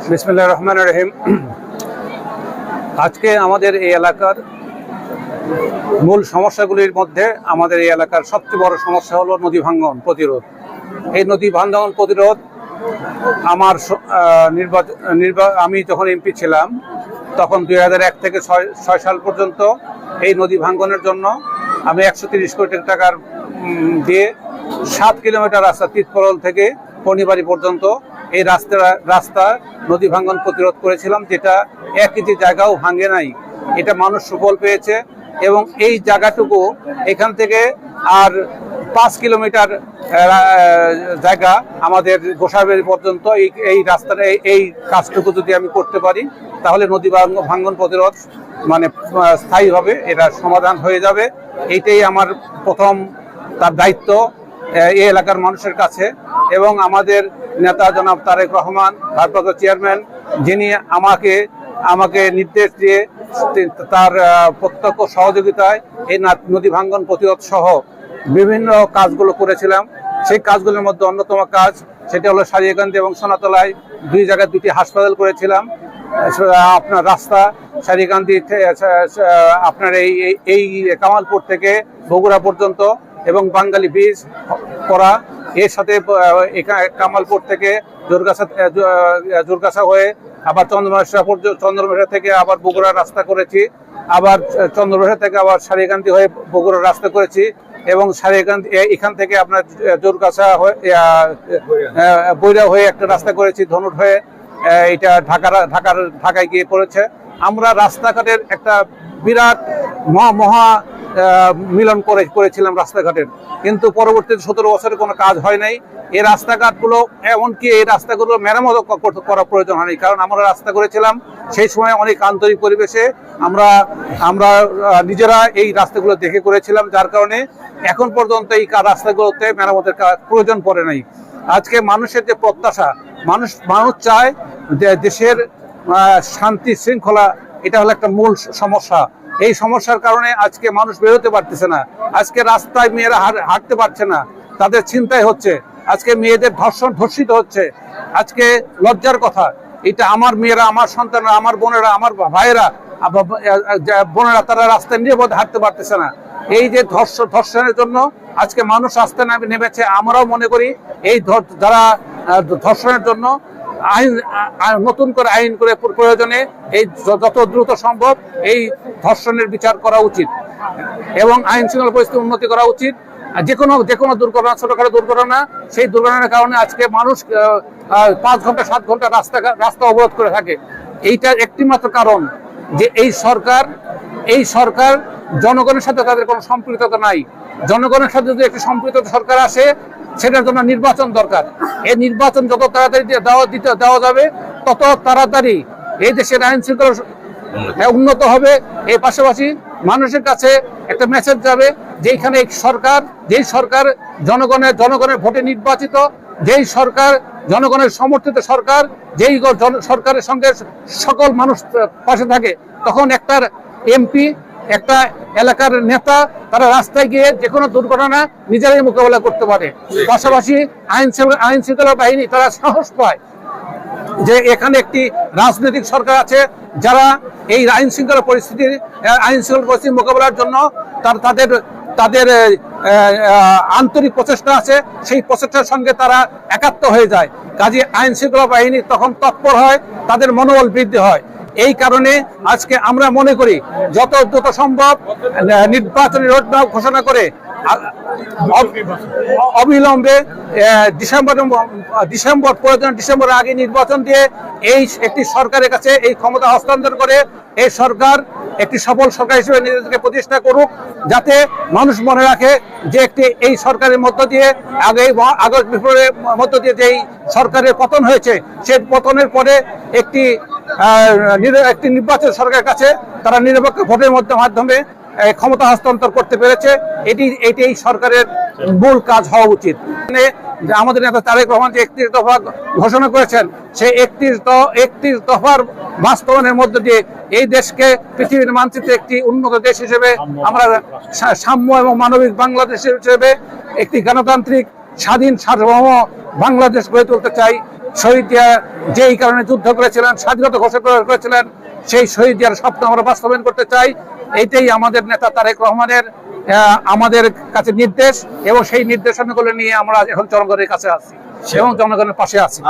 বিসমুল্লাহ রহমান রহিম। আজকে আমাদের এই এলাকার মূল সমস্যাগুলির মধ্যে আমাদের এই এলাকার সবচেয়ে বড় সমস্যা হলো নদী ভাঙ্গন প্রতিরোধ। এই নদী ভাঙ্গন প্রতিরোধ আমার নির্বাচন নির্বা- আমি যখন এমপি ছিলাম, তখন দুই এক থেকে ছয় সাল পর্যন্ত এই নদী ভাঙ্গনের জন্য আমি একশো তিরিশ কোটি টাকার দিয়ে সাত কিলোমিটার রাস্তা তিতপরল থেকে পনিবাড়ি পর্যন্ত এই রাস্তা রাস্তা নদী ভাঙ্গন প্রতিরোধ করেছিলাম, যেটা এক ইঞ্চি জায়গাও ভাঙে নাই, এটা মানুষ সুফল পেয়েছে এবং এই জায়গাটুকু এখান থেকে আর পাঁচ কিলোমিটার জায়গা আমাদের গোসাইবাড়ি পর্যন্ত এই এই রাস্তাটা, এই- কাজটুকু যদি আমি করতে পারি, তাহলে নদী ভাঙ্গ- ভাঙ্গন প্রতিরোধ মানে স্থায়ী হবে এটা সমাধান হয়ে যাবে। এইটাই আমার প্রথম, তার দায়িত্ব। এই এলাকার মানুষের কাছে এবং আমাদের নেতা জনাব তারেক রহমান, ভারপ্রাপ্ত চেয়ারম্যান, যিনি আমাকে আমাকে নির্দেশ দিয়ে তার প্রত্যক্ষ সহযোগিতায় এই নদী ভাঙ্গন প্রতিরোধ সহ বিভিন্ন কাজগুলো করেছিলাম। সেই কাজগুলোর মধ্যে অন্যতম কাজ সেটা হলো সারিয়াকান্দি এবং সোনাতলায় দুই জায়গায় দুটি হাসপাতাল করেছিলাম। আপনার রাস্তা সারিকান্দি আপনার এই- এই কামালপুর থেকে বগুড়া পর্যন্ত এবং বাঙালি বীজ করা এর সাথে কামালপুর থেকে আহ, জোরগাছা হয়ে আবার চন্দ্রমাসা চন্দ্রমাসা থেকে আবার বগুড়া রাস্তা করেছি আবার চন্দ্রমাসা থেকে আবার সারিকান্দি হয়ে বগুড়া রাস্তা করেছি এবং সারিকান্দি এখান থেকে আপনার জোরগাছা হয়ে বৈরা হয়ে একটা রাস্তা করেছি ধনুট হয়ে এটা ঢাকার ঢাকার ঢাকায় গিয়ে পড়েছে। আমরা রাস্তাঘাটের একটা বিরাট মহা মিলন করে করেছিলাম রাস্তাঘাটের। কিন্তু পরবর্তীতে সতেরো বছরে কোনো কাজ হয় নাই। এই রাস্তাঘাটগুলো, এমনকি এই রাস্তাগুলো মেরামত করা প্রয়োজন হয়নি। কারণ আমরা রাস্তা করেছিলাম, সেই সময় অনেক আন্তরিক পরিবেশে আমরা আমরা নিজেরা এই রাস্তাগুলো দেখে করেছিলাম। যার কারণে এখন পর্যন্ত এই রাস্তাগুলোতে মেরামতের প্রয়োজন পড়ে নাই। আজকে মানুষের যে প্রত্যাশা, মানুষ মানুষ চায় দেশের শান্তি, শৃঙ্খলা, এটা হলো একটা মূল সমস্যা। এই সমস্যার কারণে আজকে মানুষ বেরোতে পারতেছে না। আজকে রাস্তায় মেয়েরা হাঁটতে পারছে না। তাদের চিন্তায় হচ্ছে, আজকে মেয়েদের ধর্ষণ ধর্ষিত হচ্ছে। আজকে লজ্জার কথা, এটা আমার মেয়েরা, আমার সন্তানরা, আমার বোনেরা, আমার ভাইয়েরা বোনেরা, তারা রাস্তায় নিরাপদ হাঁটতে পারতেছে না। এই যে ধর্ষণ ধর্ষণের জন্য আজকে মানুষ নামে, নেমেছে, আমরাও মনে করি এই যারা ধর্ষণের জন্য আইন নতুন করে আইন করে প্রয়োজনে এই যত দ্রুত সম্ভব এই ধর্ষণের বিচার করা উচিত। এবং আইন শৃঙ্খলা পরিস্থিতি উন্নতি করা উচিত। যে কোনো যে কোনো দুর্ঘটনা, ছোটখাটো দুর্ঘটনা, সেই দুর্ঘটনার কারণে আজকে মানুষ পাঁচ ঘণ্টা, সাত ঘণ্টা রাস্তা রাস্তা অবরোধ করে থাকে। এইটার একটি মাত্র কারণ যে এই সরকার এই সরকার জনগণের সাথে তাদের কোনো সম্পৃক্ততা নাই। জনগণের সাথে যদি একটি সম্পৃক্ত সরকার আসে, সেটার জন্য নির্বাচন দরকার। এই নির্বাচন যত তাড়াতাড়ি দেওয়া দিতে, দেওয়া যাবে, তত তাড়াতাড়ি এই দেশের আইন শৃঙ্খলা উন্নত হবে। এর পাশাপাশি মানুষের কাছে একটা মেসেজ যাবে যেখানে সরকার, যেই সরকার জনগণের জনগণের ভোটে নির্বাচিত, যেই সরকার জনগণের সমর্থিত সরকার, যেই সরকারের সঙ্গে সকল মানুষ পাশে থাকে, তখন একটা এমপি একটা এলাকার নেতা তারা রাস্তায় গিয়ে যে কোনো দুর্ঘটনা নিজেরাই মোকাবেলা করতে পারে। পাশাপাশি আইন আইন শৃঙ্খলা বাহিনী তারা সাহস পায় যে এখানে একটি রাজনৈতিক সরকার আছে যারা এই আইন শৃঙ্খলা পরিস্থিতির আইন শৃঙ্খলা পরিস্থিতি মোকাবেলার জন্য তার তাদের তাদের আন্তরিক প্রচেষ্টা আছে। সেই প্রচেষ্টার সঙ্গে তারা একাত্ম হয়ে যায়। কাজে আইন শৃঙ্খলা বাহিনী তখন তৎপর হয়, তাদের মনোবল বৃদ্ধি হয়। এই কারণে আজকে আমরা মনে করি যত দ্রুত সম্ভব নির্বাচনী রোডম্যাপ ঘোষণা করে অবিলম্বে ডিসেম্বর ডিসেম্বর, প্রয়োজন ডিসেম্বরের আগে নির্বাচন দিয়ে এই একটি সরকারের কাছে এই ক্ষমতা হস্তান্তর করে এই সরকার একটি সফল সরকার হিসেবে নিজেদেরকে প্রতিষ্ঠা করুক, যাতে মানুষ মনে রাখে যে একটি এই সরকারের মধ্য দিয়ে আগে আগস্ট বিপ্লবের মধ্য দিয়ে যেই সরকারের পতন হয়েছে, সেই পতনের পরে একটি একটি নির্বাচন সরকারের কাছে তারা নিরপেক্ষ ভোটের মধ্যে মাধ্যমে ক্ষমতা হস্তান্তর করতে পেরেছে। এটি এটি এই সরকারের মূল কাজ হওয়া উচিত। আমাদের নেতা তারেক রহমান যে একত্রিশ দফা ঘোষণা করেছেন, সেই একত্রিশ একত্রিশ দফার বাস্তবায়নের মধ্য দিয়ে এই দেশকে পৃথিবীর মানচিত্রে একটি উন্নত দেশ হিসেবে আমরা সাম্য এবং মানবিক বাংলাদেশ হিসেবে একটি গণতান্ত্রিক, স্বাধীন, সার্বভৌম বাংলাদেশ গড়ে তুলতে চাই। শহীদ দিয়া যেই কারণে যুদ্ধ করেছিলেন, স্বাধীনতা ঘোষণা করেছিলেন, সেই শহীদ দিয়ার স্বপ্ন আমরা বাস্তবায়ন করতে চাই। এইটাই আমাদের নেতা তারেক রহমানের আমাদের কাছে নির্দেশ এবং সেই নির্দেশনাগুলো নিয়ে আমরা এখন জনগণের কাছে আছি এবং জনগণের পাশে আছি।